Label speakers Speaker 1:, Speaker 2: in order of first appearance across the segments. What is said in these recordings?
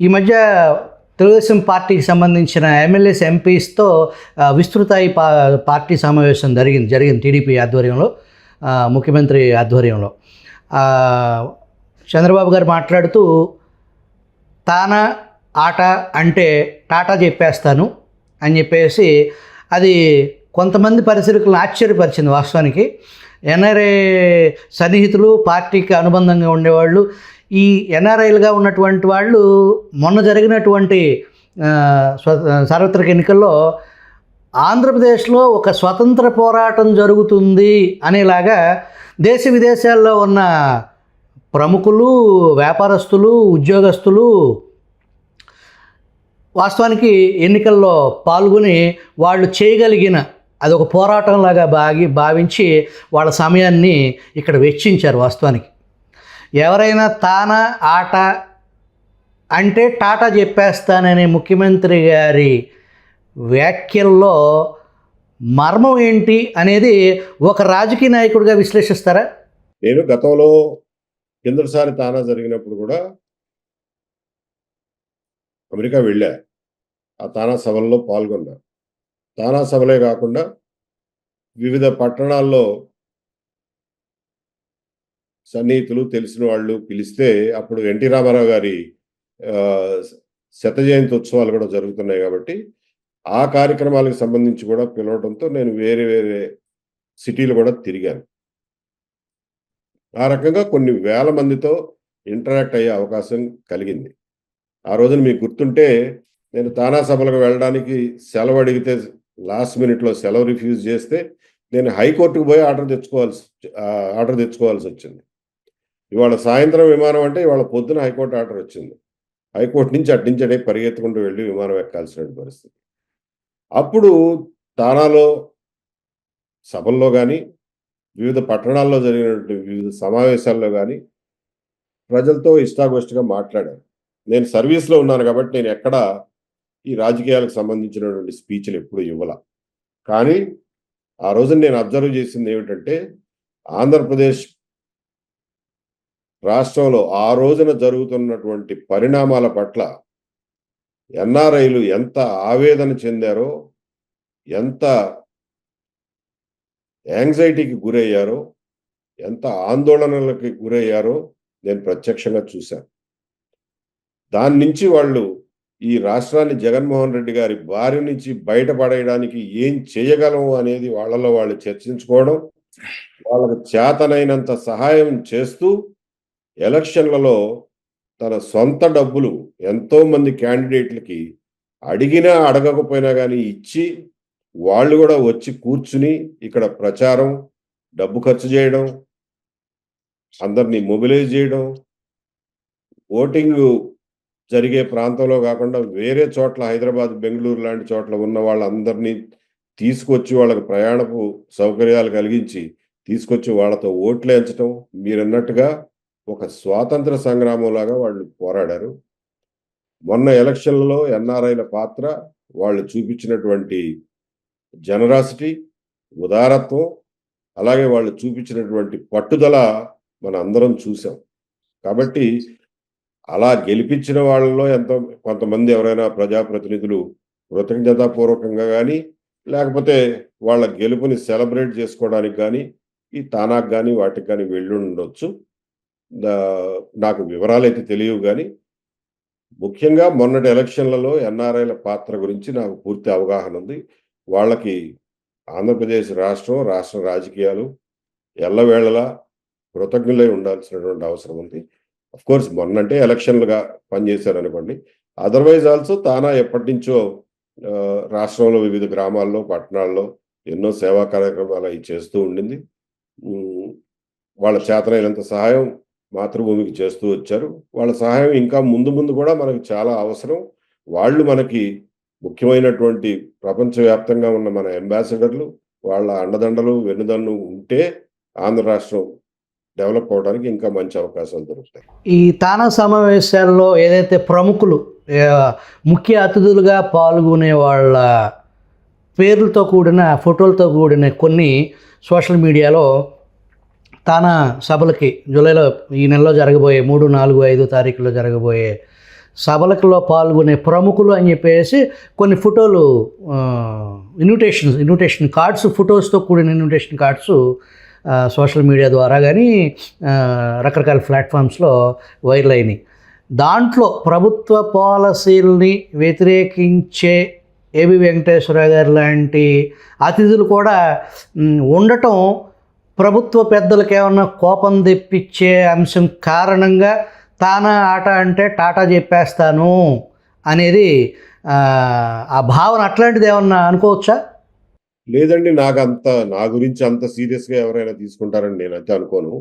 Speaker 1: ఈ మధ్య తెలుగుదేశం పార్టీకి సంబంధించిన ఎమ్మెల్యేస్ ఎంపీస్తో విస్తృతాయి పా పార్టీ సమావేశం జరిగింది జరిగింది టీడీపీ ఆధ్వర్యంలో ముఖ్యమంత్రి ఆధ్వర్యంలో. చంద్రబాబు గారు మాట్లాడుతూ తాన ఆట అంటే టాటా చెప్పేస్తాను అని చెప్పేసి అది కొంతమంది పరిశీలకులను ఆశ్చర్యపరిచింది వాస్తవానికి. ఎన్ఆర్ఏ సన్నిహితులు పార్టీకి అనుబంధంగా ఉండేవాళ్ళు ఈ ఎన్ఆర్ఐలుగా ఉన్నటువంటి వాళ్ళు మొన్న జరిగినటువంటి సార్వత్రిక ఎన్నికల్లో ఆంధ్రప్రదేశ్లో ఒక స్వతంత్ర పోరాటం జరుగుతుంది అనేలాగా దేశ విదేశాల్లో ఉన్న ప్రముఖులు వ్యాపారస్తులు ఉద్యోగస్తులు వాస్తవానికి ఎన్నికల్లో పాల్గొని వాళ్ళు చేయగలిగిన అదొక పోరాటంలాగా బాగి భావించి వాళ్ళ సమయాన్ని ఇక్కడ వెచ్చించారు వాస్తవానికి. ఎవరైనా తాన ఆట అంటే టాటా చెప్పేస్తాననే ముఖ్యమంత్రి గారి వ్యాఖ్యల్లో మర్మం ఏంటి అనేది ఒక రాజకీయ నాయకుడిగా విశ్లేషిస్తారా?
Speaker 2: నేను గతంలో కిందటిసారి తానా జరిగినప్పుడు కూడా అమెరికా వెళ్ళా. ఆ తానా సభల్లో పాల్గొన్నా. తానా సభలే కాకుండా వివిధ పట్టణాల్లో సన్నిహితులు తెలిసిన వాళ్ళు పిలిస్తే అప్పుడు ఎన్టీ రామారావు గారి శత జయంతి ఉత్సవాలు కూడా జరుగుతున్నాయి కాబట్టి ఆ కార్యక్రమాలకు సంబంధించి కూడా పిలవడంతో నేను వేరే వేరే సిటీలు కూడా తిరిగాను. ఆ రకంగా కొన్ని వేల మందితో ఇంటరాక్ట్ అయ్యే అవకాశం కలిగింది. ఆ రోజున మీకు గుర్తుంటే నేను తానా సభలకు వెళ్ళడానికి సెలవు అడిగితే లాస్ట్ మినిట్లో సెలవు రిఫ్యూజ్ చేస్తే నేను హైకోర్టుకు పోయి ఆర్డర్ తెచ్చుకోవాల్సి ఆర్డర్ తెచ్చుకోవాల్సి వచ్చింది. ఇవాళ సాయంత్రం విమానం అంటే ఇవాళ పొద్దున హైకోర్టు ఆర్డర్ వచ్చింది. హైకోర్టు నుంచి అటు పరిగెత్తుకుంటూ వెళ్ళి విమానం ఎక్కాల్సిన పరిస్థితి. అప్పుడు తానాలో సభల్లో కానీ వివిధ పట్టణాల్లో జరిగినటువంటి వివిధ సమావేశాల్లో కానీ ప్రజలతో ఇష్టాగోష్టిగా మాట్లాడాను నేను సర్వీస్లో ఉన్నాను కాబట్టి నేను ఎక్కడ ఈ రాజకీయాలకు సంబంధించినటువంటి స్పీచ్లు ఎప్పుడు ఇవ్వాల. కానీ ఆ రోజు నేను అబ్జర్వ్ చేసింది ఏమిటంటే ఆంధ్రప్రదేశ్ రాష్ట్రంలో ఆ రోజున జరుగుతున్నటువంటి పరిణామాల పట్ల ఎన్ఆర్ఐలు ఎంత ఆవేదన చెందారో ఎంత యాంగ్జైటీకి గురయ్యారో ఎంత ఆందోళనలకి గురయ్యారో నేను ప్రత్యక్షంగా చూశాను. దాని నుంచి వాళ్ళు ఈ రాష్ట్రాన్ని జగన్మోహన్ రెడ్డి గారి బారి నుంచి బయటపడేయడానికి ఏం చేయగలము అనేది వాళ్ళలో వాళ్ళు చర్చించుకోవడం వాళ్ళకు చేతనైనంత సహాయం చేస్తూ ఎలక్షన్లలో తన సొంత డబ్బులు ఎంతోమంది క్యాండిడేట్లకి అడిగినా అడగకపోయినా కానీ ఇచ్చి వాళ్ళు కూడా వచ్చి కూర్చుని ఇక్కడ ప్రచారం డబ్బు ఖర్చు చేయడం అందరినీ మొబిలైజ్ చేయడం ఓటింగ్ జరిగే ప్రాంతంలో కాకుండా వేరే చోట్ల హైదరాబాద్ బెంగళూరు లాంటి చోట్ల ఉన్న వాళ్ళందరినీ తీసుకొచ్చి వాళ్ళకి ప్రయాణపు సౌకర్యాలు కలిగించి తీసుకొచ్చి వాళ్ళతో ఓట్లు ఎంచడం మీరన్నట్టుగా ఒక స్వాతంత్ర సంగ్రామంలాగా వాళ్ళు పోరాడారు. మొన్న ఎలక్షన్లలో ఎన్ఆర్ఐల పాత్ర వాళ్ళు చూపించినటువంటి జనరాసిటీ ఉదారత్వం అలాగే వాళ్ళు చూపించినటువంటి పట్టుదల మన అందరం చూసాం. కాబట్టి అలా గెలిపించిన వాళ్ళలో ఎంతో కొంతమంది ఎవరైనా ప్రజాప్రతినిధులు కృతజ్ఞతాపూర్వకంగా కానీ లేకపోతే వాళ్ళ గెలుపుని సెలబ్రేట్ చేసుకోవడానికి కానీ ఈ తానాకు కానీ వాటికి కానీ వెళ్ళి ఉండొచ్చు. నాకు వివరాలు అయితే తెలియవు కానీ ముఖ్యంగా మొన్నటి ఎలక్షన్లలో ఎన్ఆర్ఐల పాత్ర గురించి నాకు పూర్తి అవగాహన ఉంది. వాళ్ళకి ఆంధ్రప్రదేశ్ రాష్ట్రం రాష్ట్ర రాజకీయాలు ఎల్లవేళలా కృతజ్ఞులై ఉండాల్సినటువంటి అవసరం ఉంది. అఫ్ కోర్స్ మొన్నంటే ఎలక్షన్లుగా పనిచేశారు అనుకోండి అదర్వైజ్ ఆల్సో తానా ఎప్పటి నుంచో రాష్ట్రంలో వివిధ గ్రామాల్లో పట్టణాల్లో ఎన్నో సేవా కార్యక్రమాలు అవి చేస్తూ ఉండింది. వాళ్ళ చేతనైనంత సహాయం మాతృభూమికి చేస్తూ వచ్చారు. వాళ్ళ సహాయం ఇంకా ముందు ముందు కూడా మనకు చాలా అవసరం. వాళ్ళు మనకి ముఖ్యమైనటువంటి ప్రపంచవ్యాప్తంగా ఉన్న మన అంబాసిడర్లు వాళ్ళ అండదండలు వెన్నుదన్ను ఉంటే ఆంధ్ర రాష్ట్రం డెవలప్ అవడానికి ఇంకా మంచి అవకాశాలు దొరుకుతాయి.
Speaker 1: ఈ తానా సమావేశాల్లో ఏదైతే ప్రముఖులు ముఖ్య అతిథులుగా పాల్గొనే వాళ్ళ పేర్లతో కూడిన ఫోటోలతో కూడిన కొన్ని సోషల్ మీడియాలో తన సభలకి జూలైలో ఈ నెలలో జరగబోయే మూడు నాలుగు ఐదు తారీఖులో జరగబోయే సభలకులో పాల్గొనే ప్రముఖులు అని చెప్పేసి కొన్ని ఫోటోలు ఇన్విటేషన్స్ ఇన్విటేషన్ కార్డ్స్ ఫొటోస్తో కూడిన ఇన్విటేషన్ కార్డ్స్ సోషల్ మీడియా ద్వారా కానీ రకరకాల ప్లాట్ఫామ్స్లో వైరల్ అయినాయి. దాంట్లో ప్రభుత్వ పాలసీల్ని వ్యతిరేకించే ఏబి వెంకటేశ్వర గారు లాంటి అతిథులు కూడా ఉండటం ప్రభుత్వ పెద్దలకు ఏమన్నా కోపం తెప్పించే అంశం కారణంగా తానా ఆట అంటే టాటా చెప్పేస్తాను అనేది ఆ, భావన అట్లాంటిది ఏమన్నా అనుకోవచ్చా?
Speaker 2: లేదండి నాకు అంత నా గురించి అంత సీరియస్గా ఎవరైనా తీసుకుంటారని నేనైతే అనుకోను.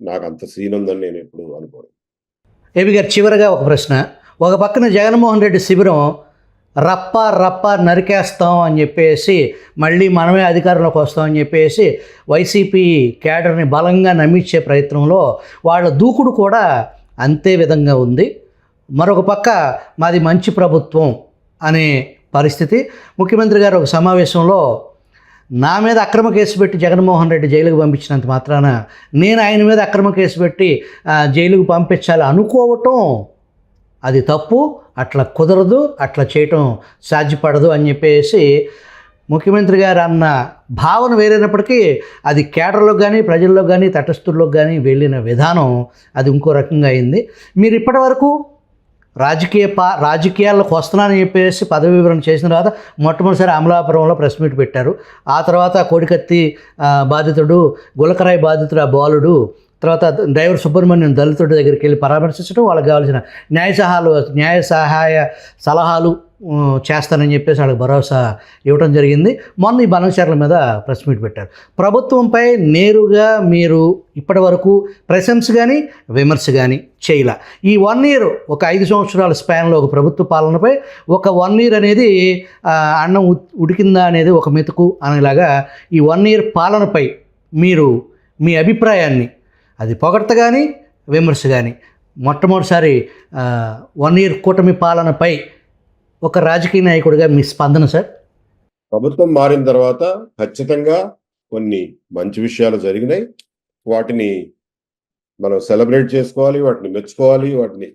Speaker 2: నాకు అంత సీన్ ఉందని నేను ఎప్పుడు అనుకోను.
Speaker 1: ఏబి గారు చివరిగా ఒక ప్రశ్న. ఒక పక్కన జగన్మోహన్ రెడ్డి శిబిరం రప్ప రప్ప నరికేస్తాం అని చెప్పేసి మళ్ళీ మనమే అధికారంలోకి వస్తాం అని చెప్పేసి వైసీపీ క్యాడర్ని బలంగా నమ్మించే ప్రయత్నంలో వాళ్ళ దూకుడు కూడా అంతే విధంగా ఉంది. మరొక పక్క మాది మంచి ప్రభుత్వం అనే పరిస్థితి. ముఖ్యమంత్రి గారు ఒక సమావేశంలో నా మీద అక్రమ కేసు పెట్టి జగన్మోహన్ రెడ్డి జైలుకు పంపించినంత మాత్రాన నేను ఆయన మీద అక్రమ కేసు పెట్టి జైలుకు పంపించాలి అనుకోవటం అది తప్పు అట్లా కుదరదు అట్లా చేయటం సాధ్యపడదు అని చెప్పేసి ముఖ్యమంత్రి గారు అన్న భావన వేరైనప్పటికీ అది కేటర్లో కానీ ప్రజల్లో కానీ తటస్థుల్లో కానీ వెళ్ళిన విధానం అది ఇంకో రకంగా అయింది. మీరు ఇప్పటి వరకు రాజకీయ పా రాజకీయాల్లోకి వస్తున్నానని చెప్పేసి పదవి వివరణ చేసిన తర్వాత మొట్టమొదటిసారి అమలాపురంలో ప్రెస్ మీట్ పెట్టారు. ఆ తర్వాత కోడికత్తి బాధితుడు గులకరాయి బాధితుడు ఆ బాలుడు తర్వాత డ్రైవర్ సుబ్రహ్మణ్యం దళితుడి దగ్గరికి వెళ్ళి పరామర్శించడం వాళ్ళకి కావాల్సిన న్యాయ సహాయాలు న్యాయ సహాయ సలహాలు చేస్తానని చెప్పేసి వాళ్ళకి భరోసా ఇవ్వడం జరిగింది. మొన్న ఈ బనవచర్ల మీద ప్రెస్ మీట్ పెట్టారు. ప్రభుత్వంపై నేరుగా మీరు ఇప్పటి వరకు ప్రశంస కానీ విమర్శ కానీ చేయలే. ఈ వన్ ఇయర్ ఒక ఐదు సంవత్సరాల స్పాన్లో ఒక ప్రభుత్వ పాలనపై ఒక వన్ ఇయర్ అనేది అన్నం ఉడికిందా అనేది ఒక మెతుకు అనేలాగా ఈ వన్ ఇయర్ పాలనపై మీరు మీ అభిప్రాయాన్ని అది పొగడ్త కానీ విమర్శ కానీ మొట్టమొదటిసారి వన్ ఇయర్ కూటమి పాలనపై ఒక రాజకీయ నాయకుడిగా మీ స్పందన సార్?
Speaker 2: ప్రభుత్వం మారిన తర్వాత ఖచ్చితంగా కొన్ని మంచి విషయాలు జరిగినాయి. వాటిని మనం సెలబ్రేట్ చేసుకోవాలి వాటిని మెచ్చుకోవాలి వాటిని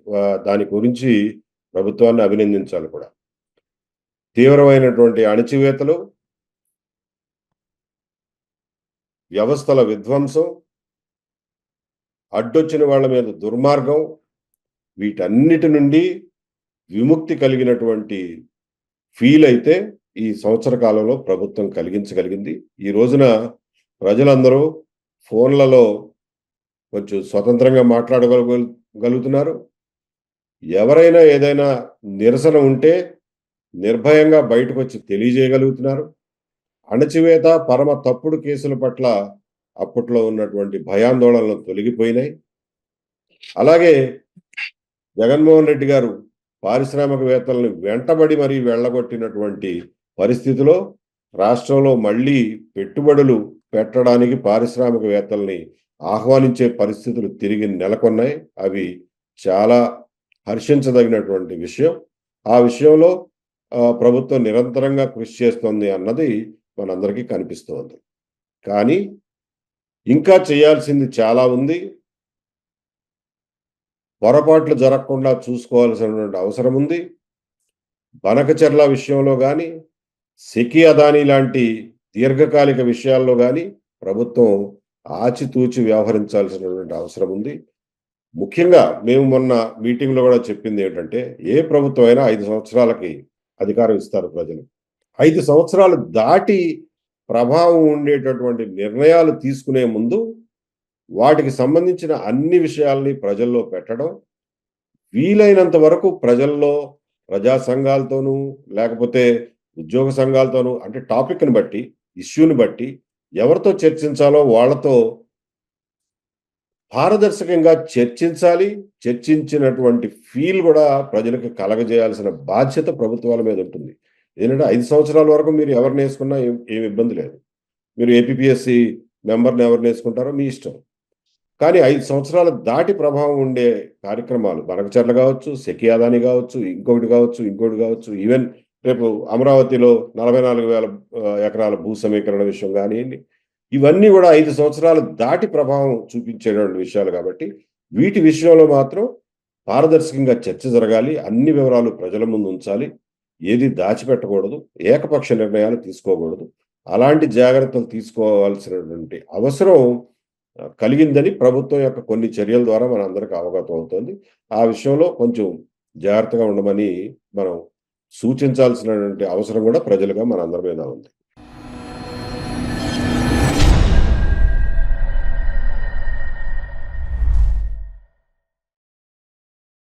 Speaker 2: దాని గురించి ప్రభుత్వాన్ని అభినందించాలి కూడా. తీవ్రమైనటువంటి అణచివేతలు వ్యవస్థల విధ్వంసం అడ్డొచ్చిన వాళ్ళ మీద దుర్మార్గం వీటన్నిటి నుండి విముక్తి కలిగినటువంటి ఫీల్ అయితే ఈ సంవత్సర కాలంలో ప్రభుత్వం కలిగించగలిగింది. ఈ రోజున ప్రజలందరూ ఫోన్లలో కొంచెం స్వతంత్రంగా మాట్లాడగలుగుతున్నారు. ఎవరైనా ఏదైనా నిరసన ఉంటే నిర్భయంగా బయటకు వచ్చి తెలియజేయగలుగుతున్నారు. అణచివేత పరమ తప్పుడు కేసుల పట్ల అప్పట్లో ఉన్నటువంటి భయాందోళనలు తొలగిపోయినాయి. అలాగే జగన్మోహన్ రెడ్డి గారు పారిశ్రామికవేత్తలను వెంటబడి మరీ వెళ్ళగొట్టినటువంటి పరిస్థితిలో రాష్ట్రంలో మళ్ళీ పెట్టుబడులు పెట్టడానికి పారిశ్రామికవేత్తల్ని ఆహ్వానించే పరిస్థితులు తిరిగి నెలకొన్నాయి. అవి చాలా హర్షించదగినటువంటి విషయం. ఆ విషయంలో ప్రభుత్వం నిరంతరంగా కృషి చేస్తోంది అన్నది మనందరికీ కనిపిస్తోంది. కానీ ఇంకా చేయాల్సింది చాలా ఉంది. పొరపాట్లు జరగకుండా చూసుకోవాల్సినటువంటి అవసరం ఉంది. బనకచర్ల విషయంలో కానీ సెకి అదాని లాంటి దీర్ఘకాలిక విషయాల్లో కానీ ప్రభుత్వం ఆచితూచి వ్యవహరించాల్సినటువంటి అవసరం ఉంది. ముఖ్యంగా మేము మొన్న మీటింగ్లో కూడా చెప్పింది ఏంటంటే ఏ ప్రభుత్వం అయినా ఐదు సంవత్సరాలకి అధికారం ఇస్తారు ప్రజలు. ఐదు సంవత్సరాలు దాటి ప్రభావం ఉండేటటువంటి నిర్ణయాలు తీసుకునే ముందు వాటికి సంబంధించిన అన్ని విషయాల్ని ప్రజల్లో పెట్టడం వీలైనంత వరకు ప్రజల్లో ప్రజా సంఘాలతోనూ లేకపోతే ఉద్యోగ సంఘాలతోనూ అంటే టాపిక్ని బట్టి ఇష్యూని బట్టి ఎవరితో చర్చించాలో వాళ్ళతో పారదర్శకంగా చర్చించాలి. చర్చించినటువంటి ఫీల్ కూడా ప్రజలకు కలగజేయాల్సిన బాధ్యత ప్రభుత్వాల మీద ఉంటుంది. ఏంటంటే ఐదు సంవత్సరాల వరకు మీరు ఎవరిని వేసుకున్నా ఏం ఇబ్బంది లేదు. మీరు ఏపీఎస్సి మెంబర్ని ఎవరిని వేసుకుంటారో మీ ఇష్టం. కానీ ఐదు సంవత్సరాల దాటి ప్రభావం ఉండే కార్యక్రమాలు బనకచర్ల కావచ్చు సెకి అదాని కావచ్చు ఇంకొకటి కావచ్చు ఇంకొకటి కావచ్చు ఈవెన్ రేపు అమరావతిలో నలభై నాలుగు వేల ఎకరాల భూ సమీకరణ విషయం కానివ్వండి ఇవన్నీ కూడా ఐదు సంవత్సరాలు దాటి ప్రభావం చూపించేటువంటి విషయాలు కాబట్టి వీటి విషయంలో మాత్రం పారదర్శకంగా చర్చ జరగాలి అన్ని వివరాలు ప్రజల ముందు ఉంచాలి. ఏది దాచిపెట్టకూడదు ఏకపక్ష నిర్ణయాలు తీసుకోకూడదు. అలాంటి జాగ్రత్తలు తీసుకోవాల్సినటువంటి అవసరం కలిగిందని ప్రభుత్వం యొక్క కొన్ని చర్యల ద్వారా మన అందరికి అవగతం అవుతుంది. ఆ విషయంలో కొంచెం జాగ్రత్తగా ఉండమని మనం సూచించాల్సినటువంటి అవసరం కూడా ప్రజలుగా మనందరి మీద ఉంది.